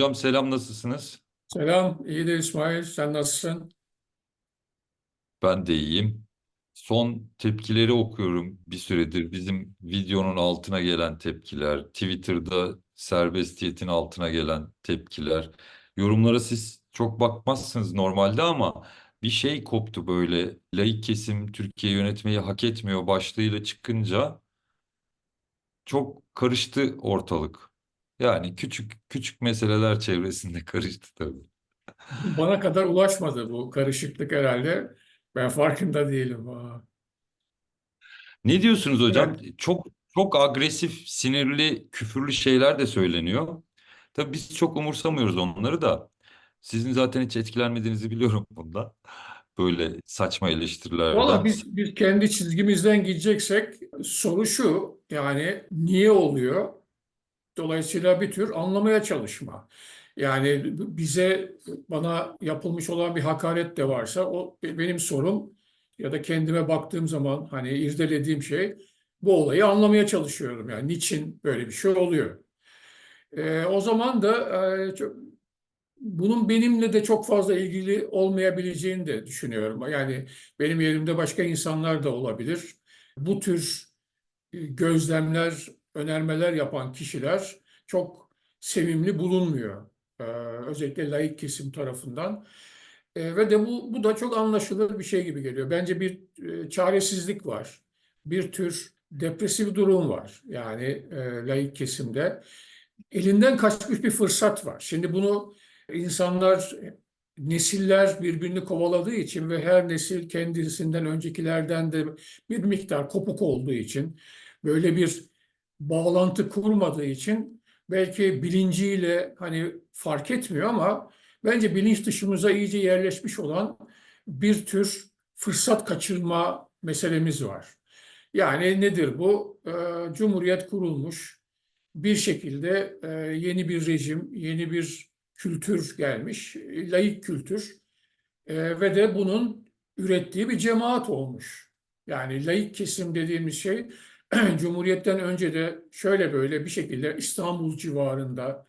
Hocam selam nasılsınız? Selam, iyidir İsmail. Sen nasılsın? Ben de iyiyim. Son tepkileri okuyorum bir süredir. Bizim videonun altına gelen tepkiler, Twitter'da serbestiyetin altına gelen tepkiler. Yorumlara siz çok bakmazsınız normalde ama bir şey koptu böyle. Laik kesim Türkiye yönetmeyi hak etmiyor başlığıyla çıkınca çok karıştı ortalık. Yani küçük küçük meseleler çevresinde karıştı tabii. Bana kadar ulaşmadı bu karışıklık herhalde. Ben farkında değilim. Aa. Ne diyorsunuz hocam? Evet. Çok çok agresif, sinirli, küfürlü şeyler de söyleniyor. Tabii biz çok umursamıyoruz onları da. Sizin zaten hiç etkilenmediğinizi biliyorum bunda. Böyle saçma Valla eleştirilerden. biz, biz kendi çizgimizden gideceksek soru şu, yani niye oluyor? Dolayısıyla bir tür anlamaya çalışma. Yani bize, bana yapılmış olan bir hakaret de varsa o benim sorum ya da kendime baktığım zaman hani irdelediğim şey bu olayı anlamaya çalışıyorum. Yani niçin böyle bir şey oluyor? Ee, o zaman da e, çok- bunun benimle de çok fazla ilgili olmayabileceğini de düşünüyorum. Yani benim yerimde başka insanlar da olabilir. Bu tür e, gözlemler, önermeler yapan kişiler çok sevimli bulunmuyor. Ee, özellikle laik kesim tarafından. Ee, ve de bu, bu da çok anlaşılır bir şey gibi geliyor. Bence bir e, çaresizlik var. Bir tür depresif durum var. Yani e, kesimde. Elinden kaçmış bir fırsat var. Şimdi bunu insanlar, nesiller birbirini kovaladığı için ve her nesil kendisinden öncekilerden de bir miktar kopuk olduğu için, böyle bir bağlantı kurmadığı için belki bilinciyle hani fark etmiyor ama bence bilinç dışımıza iyice yerleşmiş olan bir tür fırsat kaçırma meselemiz var. Yani nedir bu? Ee, Cumhuriyet kurulmuş. Bir şekilde e, yeni bir rejim, yeni bir kültür gelmiş, laik kültür E, ve de bunun ürettiği bir cemaat olmuş. Yani laik kesim dediğimiz şey Cumhuriyet'ten önce de şöyle böyle bir şekilde İstanbul civarında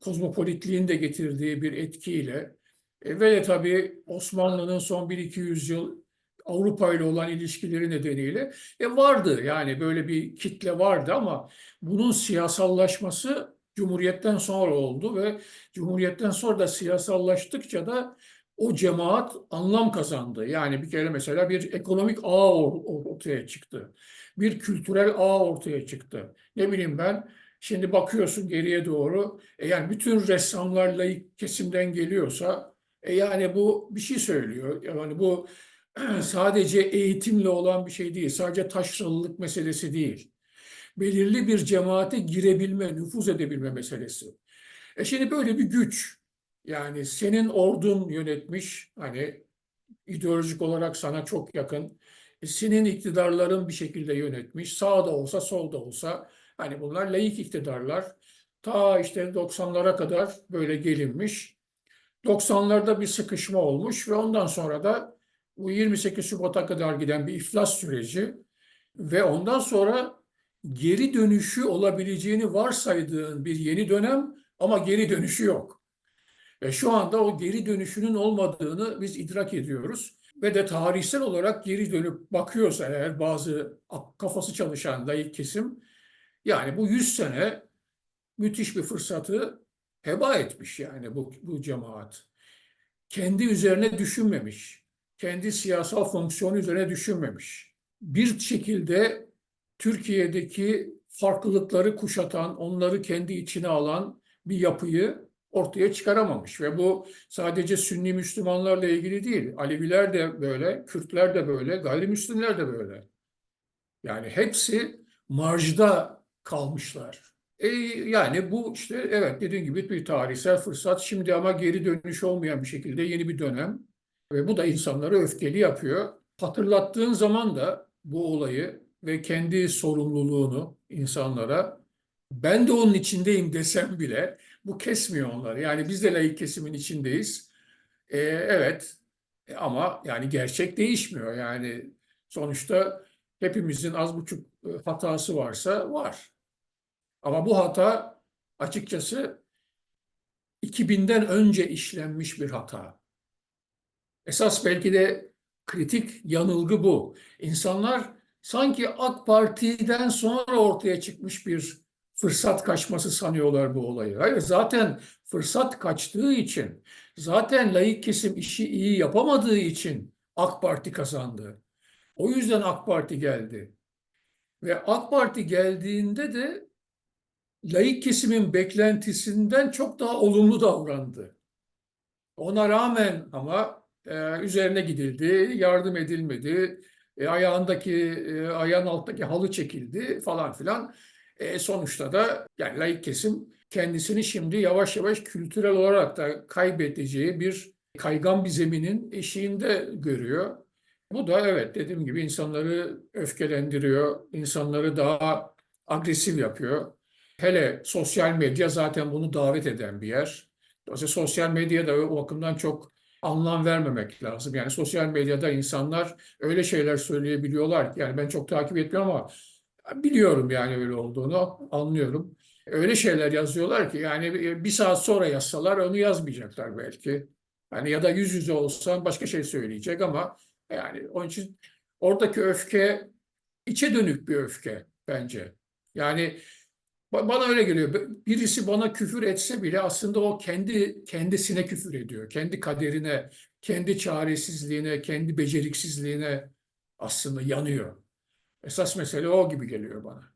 kozmopolitliğin de getirdiği bir etkiyle e, ve de tabii Osmanlı'nın son 1-200 yıl Avrupa ile olan ilişkileri nedeniyle e, vardı. Yani böyle bir kitle vardı ama bunun siyasallaşması Cumhuriyet'ten sonra oldu ve Cumhuriyet'ten sonra da siyasallaştıkça da o cemaat anlam kazandı. Yani bir kere mesela bir ekonomik ağ or- ortaya çıktı. Bir kültürel ağ ortaya çıktı. Ne bileyim ben şimdi bakıyorsun geriye doğru e yani bütün ressamlar laik kesimden geliyorsa e yani bu bir şey söylüyor. Yani bu sadece eğitimle olan bir şey değil. Sadece taşralılık meselesi değil. Belirli bir cemaate girebilme, nüfuz edebilme meselesi. E şimdi böyle bir güç. Yani senin ordun yönetmiş, hani ideolojik olarak sana çok yakın. E, senin iktidarların bir şekilde yönetmiş. Sağda olsa, solda olsa. Hani bunlar laik iktidarlar. Ta işte 90'lara kadar böyle gelinmiş. 90'larda bir sıkışma olmuş ve ondan sonra da bu 28 Şubat'a kadar giden bir iflas süreci ve ondan sonra geri dönüşü olabileceğini varsaydığın bir yeni dönem ama geri dönüşü yok. Ve şu anda o geri dönüşünün olmadığını biz idrak ediyoruz. Ve de tarihsel olarak geri dönüp bakıyorsa eğer bazı kafası çalışan laik kesim yani bu 100 sene müthiş bir fırsatı heba etmiş yani bu, bu cemaat. Kendi üzerine düşünmemiş. Kendi siyasal fonksiyonu üzerine düşünmemiş. Bir şekilde Türkiye'deki farklılıkları kuşatan, onları kendi içine alan bir yapıyı ortaya çıkaramamış. Ve bu sadece Sünni Müslümanlarla ilgili değil. Aleviler de böyle, Kürtler de böyle, gayrimüslimler de böyle. Yani hepsi marjda kalmışlar. E, yani bu işte evet dediğim gibi bir tarihsel fırsat. Şimdi ama geri dönüş olmayan bir şekilde yeni bir dönem. Ve bu da insanları öfkeli yapıyor. Hatırlattığın zaman da bu olayı ve kendi sorumluluğunu insanlara ben de onun içindeyim desem bile bu kesmiyor onları. Yani biz de laik kesimin içindeyiz. E, evet E, ama yani gerçek değişmiyor. Yani sonuçta hepimizin az buçuk e, hatası varsa var. Ama bu hata açıkçası 2000'den önce işlenmiş bir hata. Esas belki de kritik yanılgı bu. İnsanlar sanki AK Parti'den sonra ortaya çıkmış bir fırsat kaçması sanıyorlar bu olayı. Hayır, zaten fırsat kaçtığı için, zaten layık kesim işi iyi yapamadığı için AK Parti kazandı. O yüzden AK Parti geldi. Ve AK Parti geldiğinde de layık kesimin beklentisinden çok daha olumlu davrandı. Ona rağmen ama e, üzerine gidildi, yardım edilmedi, e, ayağındaki, e, ayağın alttaki halı çekildi falan filan. E, sonuçta da yani layık kesim kendisini şimdi yavaş yavaş kültürel olarak da kaybedeceği bir kaygan bir zeminin eşiğinde görüyor. Bu da evet dediğim gibi insanları öfkelendiriyor, insanları daha agresif yapıyor. Hele sosyal medya zaten bunu davet eden bir yer. Dolayısıyla sosyal medyaya da o bakımdan çok anlam vermemek lazım. Yani sosyal medyada insanlar öyle şeyler söyleyebiliyorlar yani ben çok takip etmiyorum ama biliyorum yani öyle olduğunu anlıyorum. Öyle şeyler yazıyorlar ki yani bir saat sonra yazsalar onu yazmayacaklar belki. Hani ya da yüz yüze olsan başka şey söyleyecek ama yani onun için oradaki öfke içe dönük bir öfke bence. Yani ba- bana öyle geliyor. Birisi bana küfür etse bile aslında o kendi kendisine küfür ediyor. Kendi kaderine, kendi çaresizliğine, kendi beceriksizliğine aslında yanıyor. Esas mesele o gibi geliyor bana.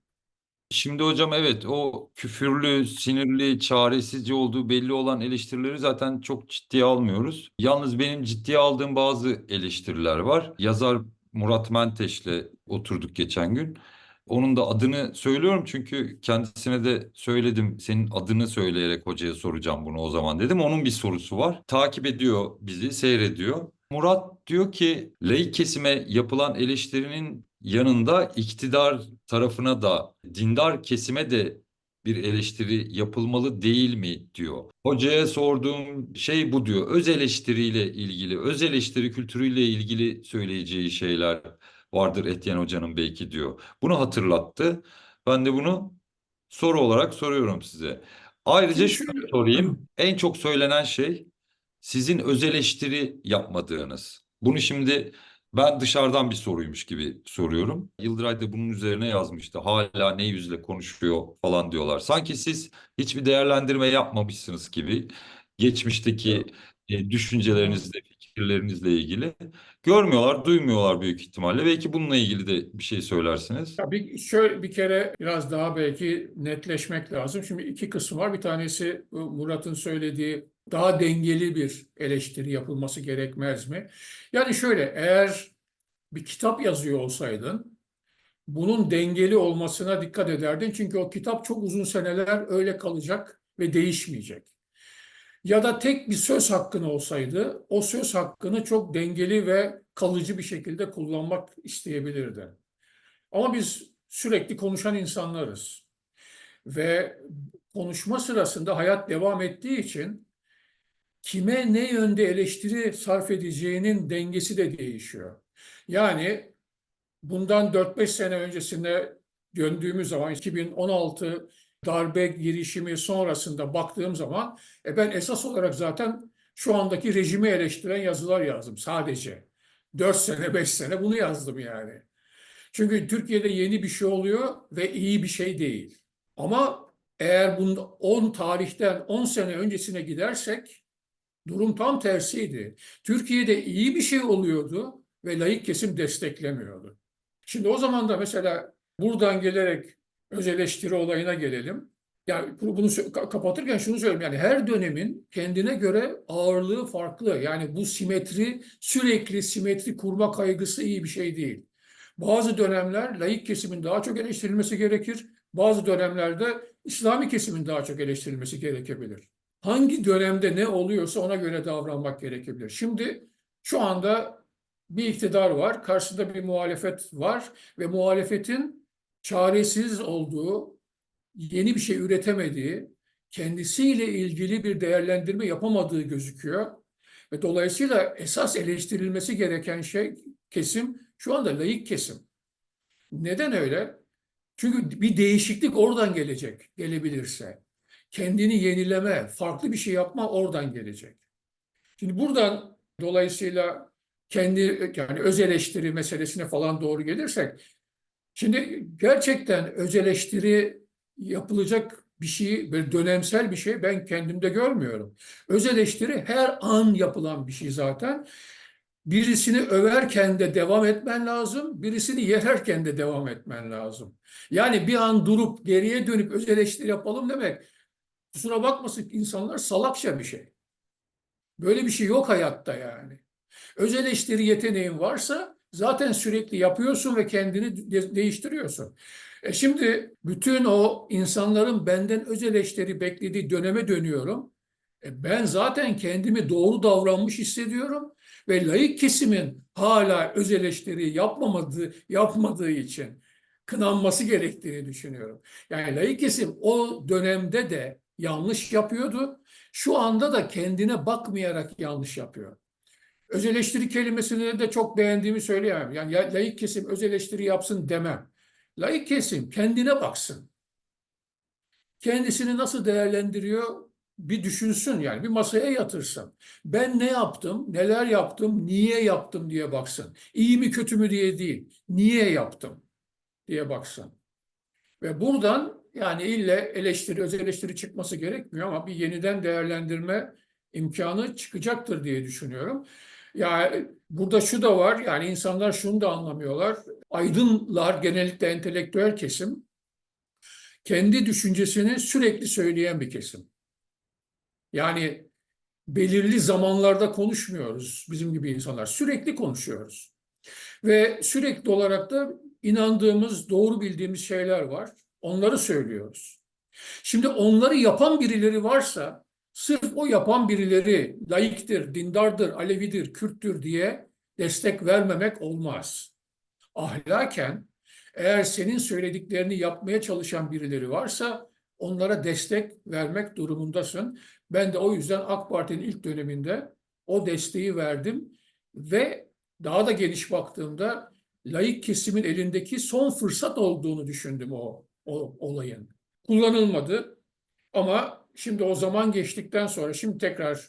Şimdi hocam evet o küfürlü, sinirli, çaresizce olduğu belli olan eleştirileri zaten çok ciddiye almıyoruz. Yalnız benim ciddiye aldığım bazı eleştiriler var. Yazar Murat Menteş'le oturduk geçen gün. Onun da adını söylüyorum çünkü kendisine de söyledim. Senin adını söyleyerek hocaya soracağım bunu o zaman dedim. Onun bir sorusu var. Takip ediyor bizi, seyrediyor. Murat diyor ki laik kesime yapılan eleştirinin yanında iktidar tarafına da dindar kesime de bir eleştiri yapılmalı değil mi diyor. Hocaya sorduğum şey bu diyor. Öz eleştiriyle ilgili, öz eleştiri kültürüyle ilgili söyleyeceği şeyler vardır Etienne Hoca'nın belki diyor. Bunu hatırlattı. Ben de bunu soru olarak soruyorum size. Ayrıca şunu sorayım. En çok söylenen şey sizin öz eleştiri yapmadığınız. Bunu şimdi ben dışarıdan bir soruymuş gibi soruyorum. Yıldıray da bunun üzerine yazmıştı. Hala ne yüzle konuşuyor falan diyorlar. Sanki siz hiçbir değerlendirme yapmamışsınız gibi. Geçmişteki e, düşüncelerinizle, fikirlerinizle ilgili. Görmüyorlar, duymuyorlar büyük ihtimalle. Belki bununla ilgili de bir şey söylersiniz. Ya bir, şöyle bir kere biraz daha belki netleşmek lazım. Şimdi iki kısım var. Bir tanesi Murat'ın söylediği daha dengeli bir eleştiri yapılması gerekmez mi? Yani şöyle eğer bir kitap yazıyor olsaydın bunun dengeli olmasına dikkat ederdin. Çünkü o kitap çok uzun seneler öyle kalacak ve değişmeyecek. Ya da tek bir söz hakkın olsaydı o söz hakkını çok dengeli ve kalıcı bir şekilde kullanmak isteyebilirdin. Ama biz sürekli konuşan insanlarız. Ve konuşma sırasında hayat devam ettiği için kime ne yönde eleştiri sarf edeceğinin dengesi de değişiyor. Yani bundan 4-5 sene öncesine döndüğümüz zaman 2016 darbe girişimi sonrasında baktığım zaman e ben esas olarak zaten şu andaki rejimi eleştiren yazılar yazdım sadece. 4 sene 5 sene bunu yazdım yani. Çünkü Türkiye'de yeni bir şey oluyor ve iyi bir şey değil. Ama eğer bunun 10 tarihten 10 sene öncesine gidersek durum tam tersiydi. Türkiye'de iyi bir şey oluyordu ve laik kesim desteklemiyordu. Şimdi o zaman da mesela buradan gelerek öz eleştiri olayına gelelim. Yani bunu kapatırken şunu söyleyeyim yani her dönemin kendine göre ağırlığı farklı. Yani bu simetri sürekli simetri kurma kaygısı iyi bir şey değil. Bazı dönemler laik kesimin daha çok eleştirilmesi gerekir. Bazı dönemlerde İslami kesimin daha çok eleştirilmesi gerekebilir. Hangi dönemde ne oluyorsa ona göre davranmak gerekebilir. Şimdi şu anda bir iktidar var, karşısında bir muhalefet var ve muhalefetin çaresiz olduğu, yeni bir şey üretemediği, kendisiyle ilgili bir değerlendirme yapamadığı gözüküyor. Ve dolayısıyla esas eleştirilmesi gereken şey kesim şu anda laik kesim. Neden öyle? Çünkü bir değişiklik oradan gelecek, gelebilirse. Kendini yenileme, farklı bir şey yapma oradan gelecek. Şimdi buradan dolayısıyla kendi yani öz eleştiri meselesine falan doğru gelirsek şimdi gerçekten öz eleştiri yapılacak bir şey, böyle dönemsel bir şey ben kendimde görmüyorum. Öz eleştiri her an yapılan bir şey zaten. Birisini överken de devam etmen lazım, birisini yererken de devam etmen lazım. Yani bir an durup geriye dönüp öz eleştiri yapalım demek, kusura bakmasın insanlar salakça bir şey. Böyle bir şey yok hayatta yani. Öz eleştiri yeteneğin varsa zaten sürekli yapıyorsun ve kendini de- değiştiriyorsun. E şimdi bütün o insanların benden öz eleştiri beklediği döneme dönüyorum. E ben zaten kendimi doğru davranmış hissediyorum ve laik kesimin hala öz eleştiri yapmamadığı, yapmadığı için kınanması gerektiğini düşünüyorum. Yani laik kesim o dönemde de yanlış yapıyordu. Şu anda da kendine bakmayarak yanlış yapıyor. Öz eleştiri kelimesini de çok beğendiğimi söyleyemem. Yani ya- laik kesim öz eleştiri yapsın demem. Laik kesim kendine baksın. Kendisini nasıl değerlendiriyor bir düşünsün yani bir masaya yatırsın. Ben ne yaptım, neler yaptım, niye yaptım diye baksın. İyi mi kötü mü diye değil, niye yaptım diye baksın. Ve buradan yani ille eleştiri, öz eleştiri çıkması gerekmiyor ama bir yeniden değerlendirme imkanı çıkacaktır diye düşünüyorum. Yani burada şu da var yani insanlar şunu da anlamıyorlar. Aydınlar genellikle entelektüel kesim kendi düşüncesini sürekli söyleyen bir kesim. Yani belirli zamanlarda konuşmuyoruz bizim gibi insanlar. Sürekli konuşuyoruz. Ve sürekli olarak da inandığımız, doğru bildiğimiz şeyler var. Onları söylüyoruz. Şimdi onları yapan birileri varsa sırf o yapan birileri laiktir, dindardır, Alevidir, Kürttür diye destek vermemek olmaz. Ahlaken eğer senin söylediklerini yapmaya çalışan birileri varsa onlara destek vermek durumundasın. Ben de o yüzden AK Parti'nin ilk döneminde o desteği verdim ve daha da geniş baktığımda laik kesimin elindeki son fırsat olduğunu düşündüm o, o olayın. Kullanılmadı ama şimdi o zaman geçtikten sonra şimdi tekrar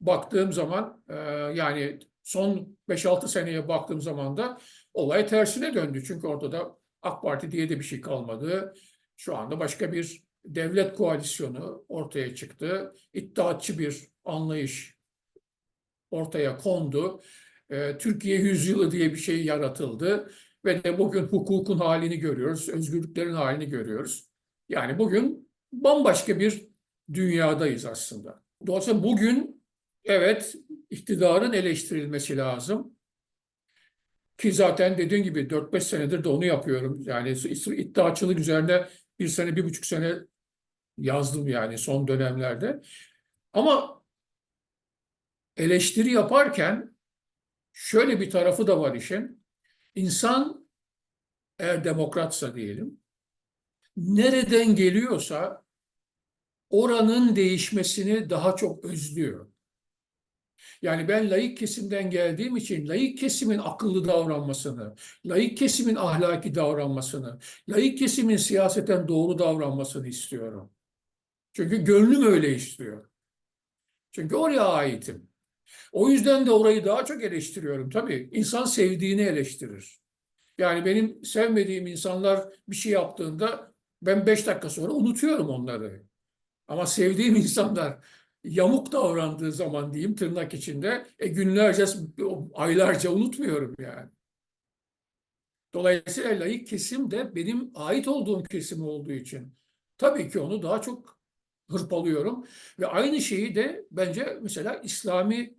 baktığım zaman e, yani son 5-6 seneye baktığım zaman da olay tersine döndü. Çünkü ortada AK Parti diye de bir şey kalmadı. Şu anda başka bir devlet koalisyonu ortaya çıktı. İttihatçı bir anlayış ortaya kondu. E, Türkiye yüzyılı diye bir şey yaratıldı ve de bugün hukukun halini görüyoruz, özgürlüklerin halini görüyoruz. Yani bugün bambaşka bir dünyadayız aslında. Dolayısıyla bugün evet iktidarın eleştirilmesi lazım. Ki zaten dediğim gibi 4-5 senedir de onu yapıyorum. Yani iddiaçılık üzerine bir sene, bir buçuk sene yazdım yani son dönemlerde. Ama eleştiri yaparken şöyle bir tarafı da var işin. İnsan eğer demokratsa diyelim, nereden geliyorsa oranın değişmesini daha çok özlüyor. Yani ben laik kesimden geldiğim için laik kesimin akıllı davranmasını, laik kesimin ahlaki davranmasını, laik kesimin siyaseten doğru davranmasını istiyorum. Çünkü gönlüm öyle istiyor. Çünkü oraya aitim. O yüzden de orayı daha çok eleştiriyorum. Tabii insan sevdiğini eleştirir. Yani benim sevmediğim insanlar bir şey yaptığında ben beş dakika sonra unutuyorum onları. Ama sevdiğim insanlar yamuk davrandığı zaman diyeyim tırnak içinde e, günlerce, aylarca unutmuyorum yani. Dolayısıyla laik kesim de benim ait olduğum kesim olduğu için tabii ki onu daha çok hırpalıyorum. Ve aynı şeyi de bence mesela İslami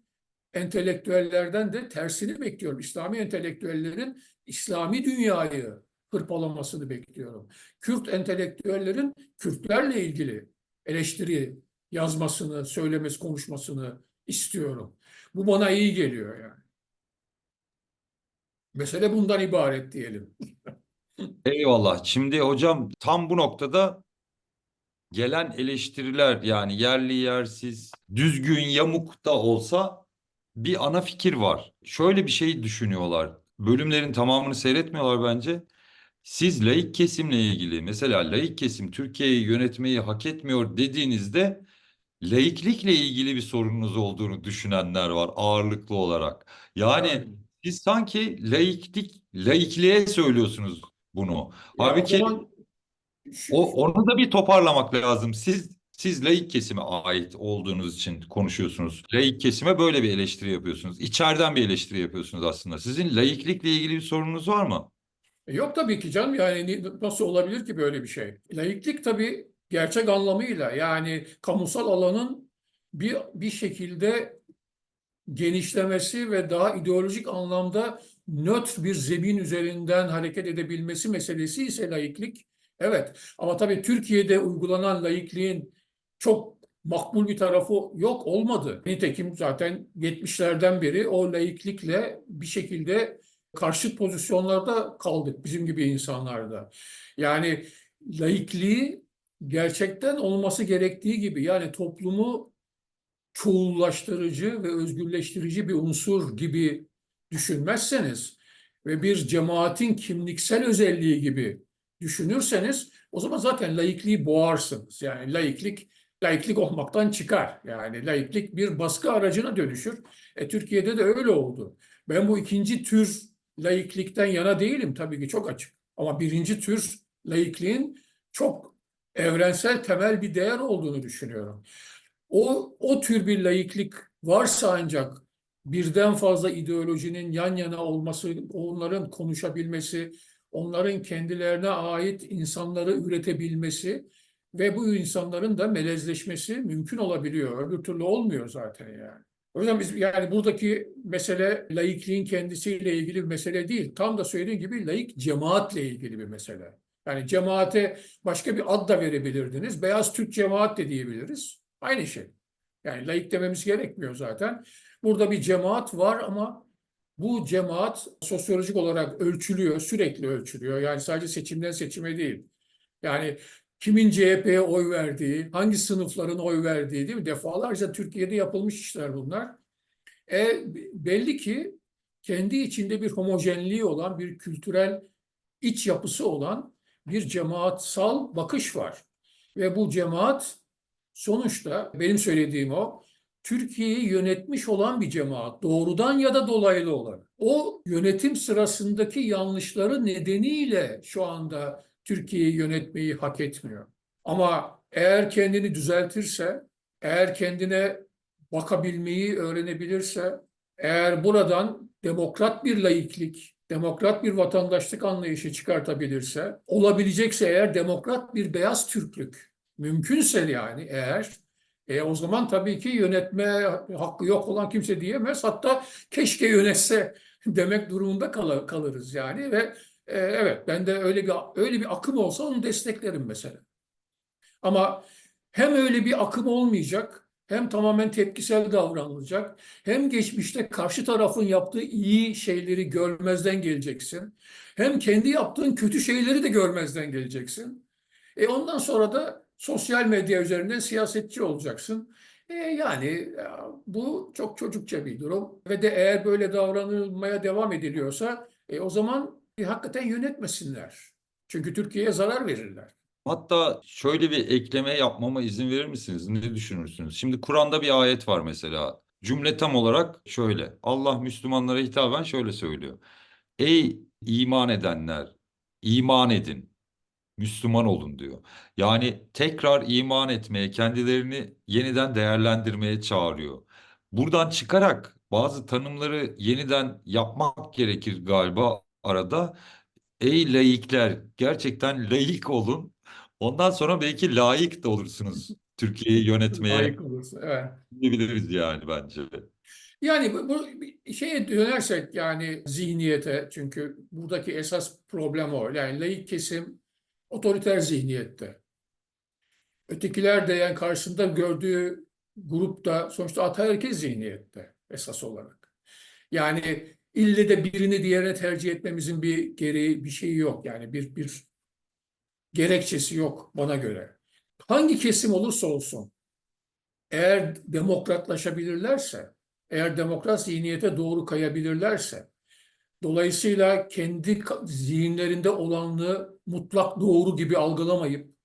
entelektüellerden de tersini bekliyorum. İslami entelektüellerin İslami dünyayı hırpalamasını bekliyorum. Kürt entelektüellerin Kürtlerle ilgili eleştiri yazmasını, söylemesi, konuşmasını istiyorum. Bu bana iyi geliyor yani. Mesele bundan ibaret diyelim. Eyvallah. Şimdi hocam tam bu noktada gelen eleştiriler yani yerli yersiz, düzgün, yamuk da olsa bir ana fikir var. Şöyle bir şey düşünüyorlar. Bölümlerin tamamını seyretmiyorlar bence. Siz laik kesimle ilgili mesela laik kesim Türkiye'yi yönetmeyi hak etmiyor dediğinizde laiklikle ilgili bir sorununuz olduğunu düşünenler var ağırlıklı olarak. Yani siz sanki laiklik laikliğe söylüyorsunuz bunu. ya Halbuki zaman o onu da bir toparlamak lazım. Siz siz laik kesime ait olduğunuz için konuşuyorsunuz. Laik kesime böyle bir eleştiri yapıyorsunuz. İçeriden bir eleştiri yapıyorsunuz aslında. Sizin laiklikle ilgili bir sorunuz var mı? E, Yok tabii ki canım yani ni- nasıl olabilir ki böyle bir şey? Laiklik tabii gerçek anlamıyla yani kamusal alanın bir bir şekilde genişlemesi ve daha ideolojik anlamda nötr bir zemin üzerinden hareket edebilmesi meselesi ise laiklik. Evet ama tabii Türkiye'de uygulanan laikliğin çok makbul bir tarafı yok olmadı. Nitekim zaten 70'lerden beri o laiklikle bir şekilde karşıt pozisyonlarda kaldık bizim gibi insanlarda. Yani laikliği gerçekten olması gerektiği gibi yani toplumu çoğullaştırıcı ve özgürleştirici bir unsur gibi düşünmezseniz ve bir cemaatin kimliksel özelliği gibi düşünürseniz o zaman zaten laikliği boğarsınız. Yani laiklik laiklik olmaktan çıkar. Yani laiklik bir baskı aracına dönüşür. E, Türkiye'de de öyle oldu. Ben bu ikinci tür laiklikten yana değilim tabii ki çok açık. Ama birinci tür laikliğin çok evrensel temel bir değer olduğunu düşünüyorum. O, o tür bir laiklik varsa ancak birden fazla ideolojinin yan yana olması, onların konuşabilmesi, onların kendilerine ait insanları üretebilmesi ve bu insanların da melezleşmesi mümkün olabiliyor. Öbür türlü olmuyor zaten yani. O yüzden biz yani buradaki mesele laikliğin kendisiyle ilgili bir mesele değil. Tam da söylediğim gibi laik cemaatle ilgili bir mesele. Yani cemaate başka bir ad da verebilirdiniz. Beyaz Türk cemaat de diyebiliriz. Aynı şey. Yani laik dememiz gerekmiyor zaten. Burada bir cemaat var ama bu cemaat sosyolojik olarak ölçülüyor, sürekli ölçülüyor. Yani sadece seçimden seçime değil. Yani kimin CHP'ye oy verdiği, hangi sınıfların oy verdiği değil mi? Defalarca Türkiye'de yapılmış işler bunlar. E, belli ki kendi içinde bir homojenliği olan, bir kültürel iç yapısı olan bir cemaatsal bakış var. Ve bu cemaat sonuçta benim söylediğim o, Türkiye'yi yönetmiş olan bir cemaat, doğrudan ya da dolaylı olarak. O yönetim sırasındaki yanlışları nedeniyle şu anda Türkiye'yi yönetmeyi hak etmiyor. Ama eğer kendini düzeltirse, eğer kendine bakabilmeyi öğrenebilirse, eğer buradan demokrat bir laiklik, demokrat bir vatandaşlık anlayışı çıkartabilirse, olabilecekse eğer demokrat bir beyaz Türklük, mümkünse yani eğer, e, o zaman tabii ki yönetme hakkı yok olan kimse diyemez. Hatta keşke yönetse demek durumunda kal kalırız yani ve e, evet ben de öyle bir öyle bir akım olsa onu desteklerim mesela. Ama hem öyle bir akım olmayacak, hem tamamen tepkisel davranılacak, hem geçmişte karşı tarafın yaptığı iyi şeyleri görmezden geleceksin, hem kendi yaptığın kötü şeyleri de görmezden geleceksin. E ondan sonra da sosyal medya üzerinden siyasetçi olacaksın. E yani ya, bu çok çocukça bir durum ve de eğer böyle davranılmaya devam ediliyorsa e, o zaman e, hakikaten yönetmesinler. Çünkü Türkiye'ye zarar verirler. Hatta şöyle bir ekleme yapmama izin verir misiniz? Ne düşünürsünüz? Şimdi Kur'an'da bir ayet var mesela. Cümle tam olarak şöyle. Allah Müslümanlara hitaben şöyle söylüyor. Ey iman edenler, iman edin. Müslüman olun diyor. Yani tekrar iman etmeye, kendilerini yeniden değerlendirmeye çağırıyor. Buradan çıkarak bazı tanımları yeniden yapmak gerekir galiba arada. Ey laikler, gerçekten laik olun. Ondan sonra belki layık da olursunuz Türkiye'yi yönetmeye Layık olursa. Evet. diyebiliriz yani bence. Yani bu, bu şeye dönersek yani zihniyete çünkü buradaki esas problem o. Yani laik kesim otoriter zihniyette. Ötekiler de yani karşısında gördüğü grupta sonuçta ataerkil zihniyette esas olarak. Yani ille de birini diğerine tercih etmemizin bir gereği bir şeyi yok. Yani bir bir gerekçesi yok bana göre. Hangi kesim olursa olsun eğer demokratlaşabilirlerse, eğer demokrat zihniyete doğru kayabilirlerse, Dolayısıyla kendi zihinlerinde olanı mutlak doğru gibi algılamayıp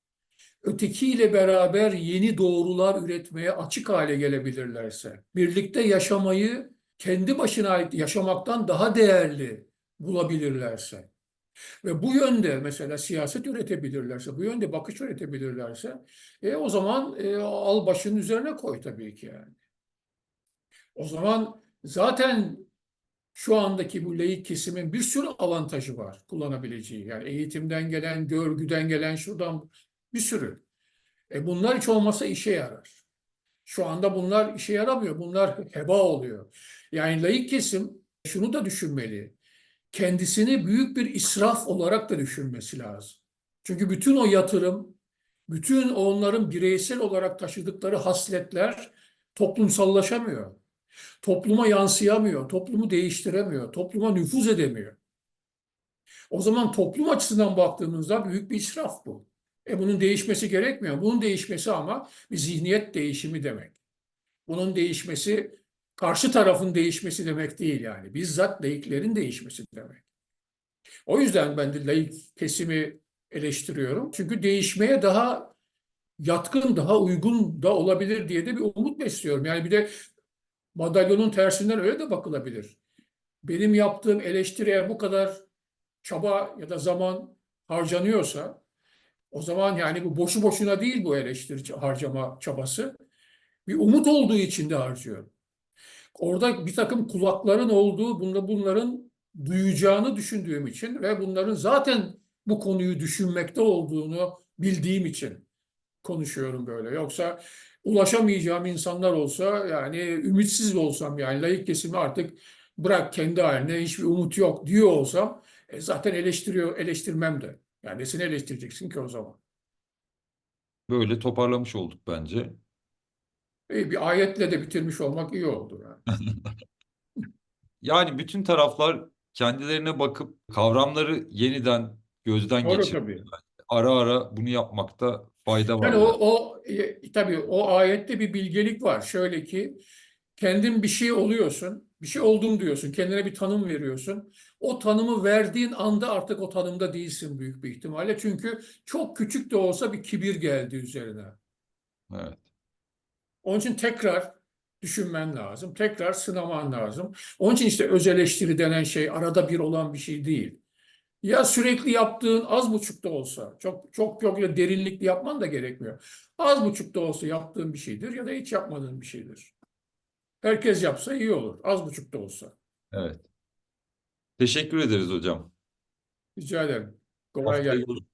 ötekiyle beraber yeni doğrular üretmeye açık hale gelebilirlerse, birlikte yaşamayı kendi başına yaşamaktan daha değerli bulabilirlerse ve bu yönde mesela siyaset üretebilirlerse, bu yönde bakış üretebilirlerse, e, o zaman e, al başının üzerine koy tabii ki yani. O zaman zaten şu andaki bu laik kesimin bir sürü avantajı var kullanabileceği. Yani eğitimden gelen, görgüden gelen, şuradan bir sürü. E bunlar hiç olmasa işe yarar. Şu anda bunlar işe yaramıyor. Bunlar heba oluyor. Yani laik kesim şunu da düşünmeli. Kendisini büyük bir israf olarak da düşünmesi lazım. Çünkü bütün o yatırım, bütün onların bireysel olarak taşıdıkları hasletler toplumsallaşamıyor. Topluma yansıyamıyor, toplumu değiştiremiyor, topluma nüfuz edemiyor. O zaman toplum açısından baktığımızda büyük bir israf bu. E bunun değişmesi gerekmiyor. Bunun değişmesi ama bir zihniyet değişimi demek. Bunun değişmesi karşı tarafın değişmesi demek değil yani. Bizzat laiklerin değişmesi demek. O yüzden ben de laik kesimi eleştiriyorum. Çünkü değişmeye daha yatkın, daha uygun da olabilir diye de bir umut besliyorum. Yani bir de madalyonun tersinden öyle de bakılabilir. Benim yaptığım eleştiriye bu kadar çaba ya da zaman harcanıyorsa o zaman yani bu boşu boşuna değil bu eleştiri harcama çabası. Bir umut olduğu için de harcıyorum. Orada bir takım kulakların olduğu, bunda bunların duyacağını düşündüğüm için ve bunların zaten bu konuyu düşünmekte olduğunu bildiğim için konuşuyorum böyle. Yoksa ulaşamayacağım insanlar olsa yani ümitsiz olsam yani layık kesimi artık bırak kendi haline hiçbir umut yok diyor olsam e, zaten eleştiriyor eleştirmem de. Yani nesini eleştireceksin ki o zaman? Böyle toparlamış olduk bence. E, bir ayetle de bitirmiş olmak iyi oldu yani. Yani bütün taraflar kendilerine bakıp kavramları yeniden gözden geçirip ara ara bunu yapmakta fayda var. Yani o, o e, tabii o ayette bir bilgelik var. Şöyle ki kendin bir şey oluyorsun, bir şey oldum diyorsun, kendine bir tanım veriyorsun. O tanımı verdiğin anda artık o tanımda değilsin büyük bir ihtimalle. Çünkü çok küçük de olsa bir kibir geldi üzerine. Evet. Onun için tekrar düşünmen lazım, tekrar sınaman lazım. Onun için işte öz eleştiri denen şey arada bir olan bir şey değil. Ya sürekli yaptığın az buçuk da olsa, çok çok yok ya derinlikli yapman da gerekmiyor. Az buçuk da olsa yaptığın bir şeydir ya da hiç yapmadığın bir şeydir. Herkes yapsa iyi olur, az buçuk da olsa. Evet. Teşekkür ederiz hocam. Rica ederim. Kolay gelsin.